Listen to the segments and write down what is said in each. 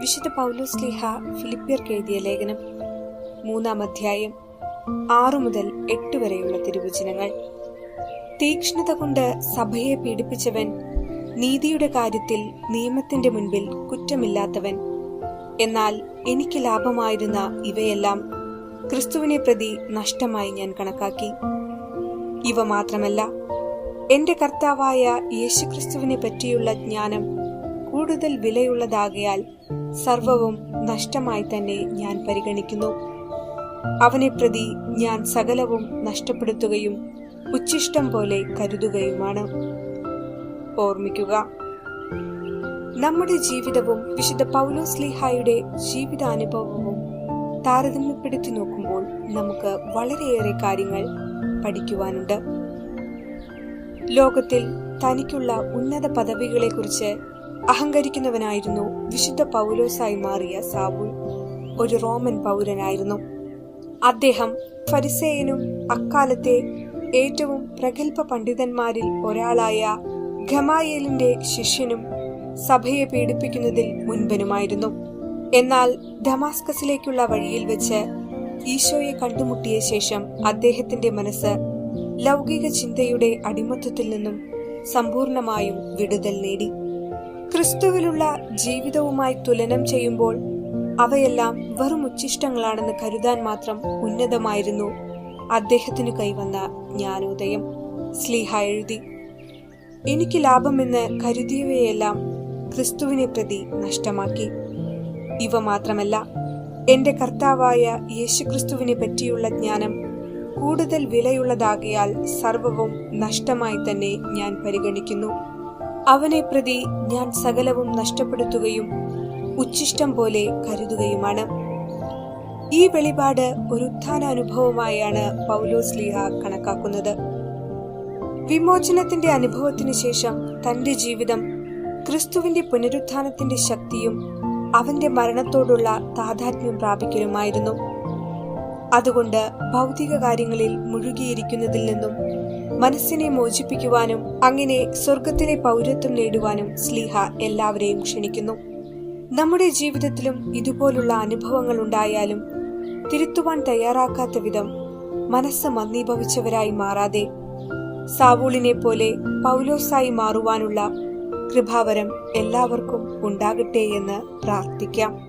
വിശുദ്ധ പൗലോസ് ലിഹ ഫിലിപ്പിയർക്ക് എഴുതിയ ലേഖനം. മൂന്നാം അധ്യായം ആറു മുതൽ എട്ട് വരെയുള്ള തിരുവചനങ്ങൾ. തീക്ഷ്ണത കൊണ്ട് സഭയെ പീഡിപ്പിച്ചവൻ നീതിയുടെ കാര്യത്തിൽ നിയമത്തിന്റെ മുൻപിൽ കുറ്റമില്ലാത്തവൻ. എന്നാൽ എനിക്ക് ലാഭമായിരുന്ന ഇവയെല്ലാം ക്രിസ്തുവിനെ പ്രതി നഷ്ടമായി ഞാൻ കണക്കാക്കി. ഇവ മാത്രമല്ല എന്റെ കർത്താവായ യേശുക്രിസ്തുവിനെ പറ്റിയുള്ള ജ്ഞാനം കൂടുതൽ വിലയുള്ളതാകയാൽ സർവവും നഷ്ടമായി തന്നെ ഞാൻ പരിഗണിക്കുന്നു. അവനെ പ്രതി ഞാൻ സകലവും നഷ്ടപ്പെടുത്തുകയും ഉച്ഛിഷ്ടം പോലെ കരുതുകയുമാണ്. ഓർമ്മിക്കുക നമ്മുടെ ജീവിതവും വിശുദ്ധ പൗലോസ് ലീഹായുടെ ജീവിതാനുഭവവും താരതമ്യപ്പെടുത്തി നോക്കുമ്പോൾ നമുക്ക് വളരെയേറെ കാര്യങ്ങൾ പഠിക്കുവാനുണ്ട്. ലോകത്തിൽ തനിക്കുള്ള ഉന്നത പദവികളെക്കുറിച്ച് അഹങ്കരിക്കുന്നവനായിരുന്നു. വിശുദ്ധ പൗലോസായി മാറിയ സാബുൽ ഒരു റോമൻ പൗരനായിരുന്നു. അദ്ദേഹം ഫരിസേയനും അക്കാലത്തെ ഏറ്റവും പ്രഗത്ഭ പണ്ഡിതന്മാരിൽ ഒരാളായ ഖമായേലിന്റെ ശിഷ്യനും സഭയെ പീഡിപ്പിക്കുന്നതിൽ മുൻപനുമായിരുന്നു. എന്നാൽ ഡമാസ്കസിലേക്കുള്ള വഴിയിൽ വെച്ച് ഈശോയെ കണ്ടുമുട്ടിയ ശേഷം അദ്ദേഹത്തിന്റെ മനസ്സ് ലൗകിക ചിന്തയുടെ അടിമത്തത്തിൽ നിന്നും സമ്പൂർണമായും വിടുതൽ നേടി. ക്രിസ്തുവിലുള്ള ജീവിതവുമായി തുലനം ചെയ്യുമ്പോൾ അവയെല്ലാം വെറും ഉച്ചിഷ്ടങ്ങളാണെന്ന് കരുതാൻ മാത്രം ഉന്നതമായിരുന്നു. അദ്ദേഹത്തിനു കൈവന്ന ജ്ഞാനോദയം. സ്ലീഹ എഴുതി എനിക്ക് ലാഭമെന്ന് കരുതിയവയെല്ലാം ക്രിസ്തുവിനെ പ്രതി നഷ്ടമാക്കി. ഇവ മാത്രമല്ല എന്റെ കർത്താവായ യേശുക്രിസ്തുവിനെ പറ്റിയുള്ള ജ്ഞാനം കൂടുതൽ വിലയുള്ളതാകിയാൽ സർവവും നഷ്ടമായി തന്നെ ഞാൻ പരിഗണിക്കുന്നു. അവനെ പ്രതി ഞാൻ സകലവും നഷ്ടപ്പെടുത്തുകയും ഉച്ഛിഷ്ടം പോലെ കരുതുകയുമാണ്. ഈ വെളിപാട് ഒരു ഉത്ഥാനാനുഭവമായാണ് പൗലോസ് ലീഹ കണക്കാക്കുന്നത്. വിമോചനത്തിന്റെ അനുഭവത്തിനു ശേഷം തന്റെ ജീവിതം ക്രിസ്തുവിന്റെ പുനരുത്ഥാനത്തിന്റെ ശക്തിയും അവന്റെ മരണത്തോടുള്ള താതാത്മ്യം പ്രാപിക്കലുമായിരുന്നു. അതുകൊണ്ട് ഭൗതിക കാര്യങ്ങളിൽ മുഴുകിയിരിക്കുന്നതിൽ നിന്നും മനസ്സിനെ മോചിപ്പിക്കുവാനും അങ്ങനെ സ്വർഗത്തിലെ പൗരത്വം നേടുവാനും സ്ലീഹ എല്ലാവരെയും ക്ഷണിക്കുന്നു. നമ്മുടെ ജീവിതത്തിലും ഇതുപോലുള്ള അനുഭവങ്ങൾ ഉണ്ടായാലും തിരുത്തുവാൻ തയ്യാറാക്കാത്ത വിധം മനസ്സ് മന്ദീഭവിച്ചവരായി മാറാതെ സാവൂളിനെ പോലെ പൗലോസായി മാറുവാനുള്ള കൃപാവരം എല്ലാവർക്കും ഉണ്ടാകട്ടെ എന്ന് പ്രാർത്ഥിക്കാം.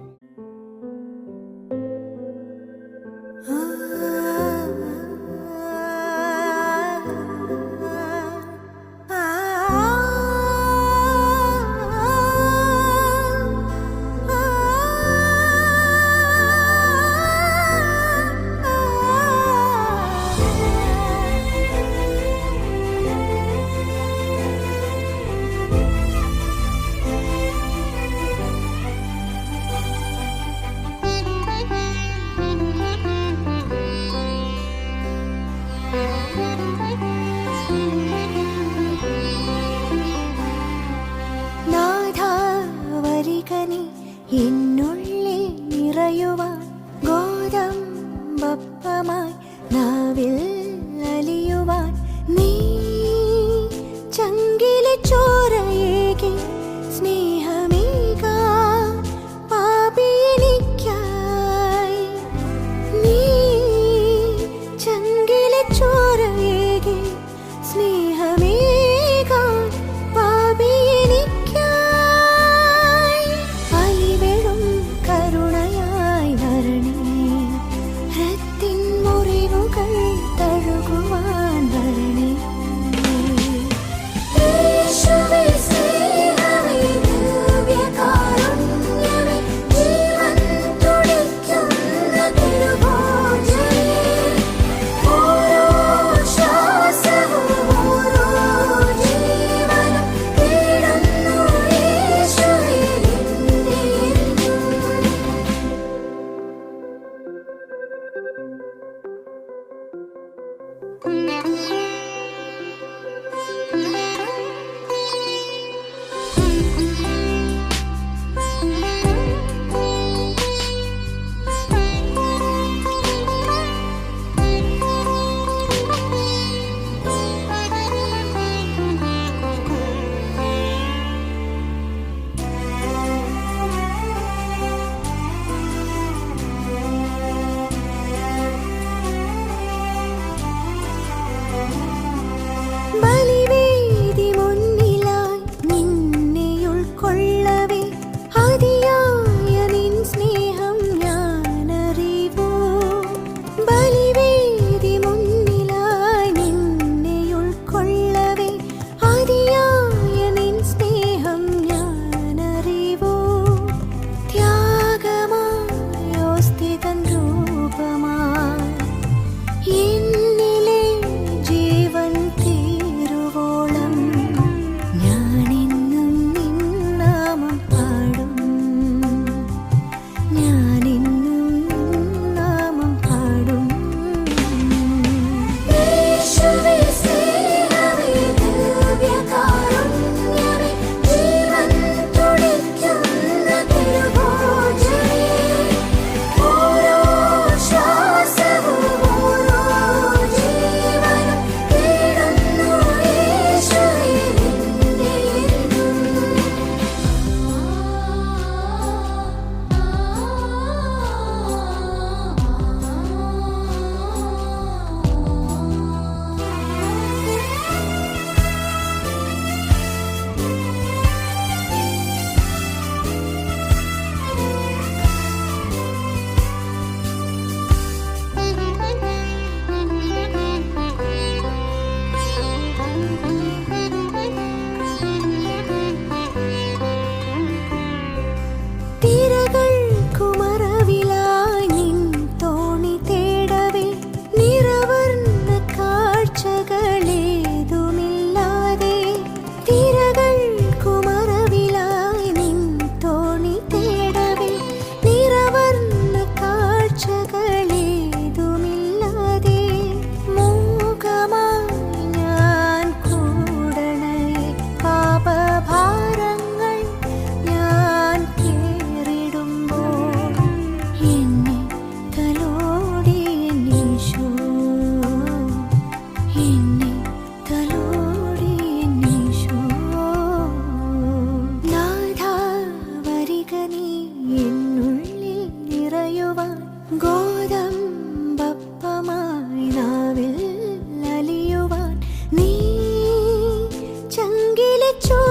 ഗോതമ്പപ്പമായി നാവിൽ അലിയുവാൻ lucu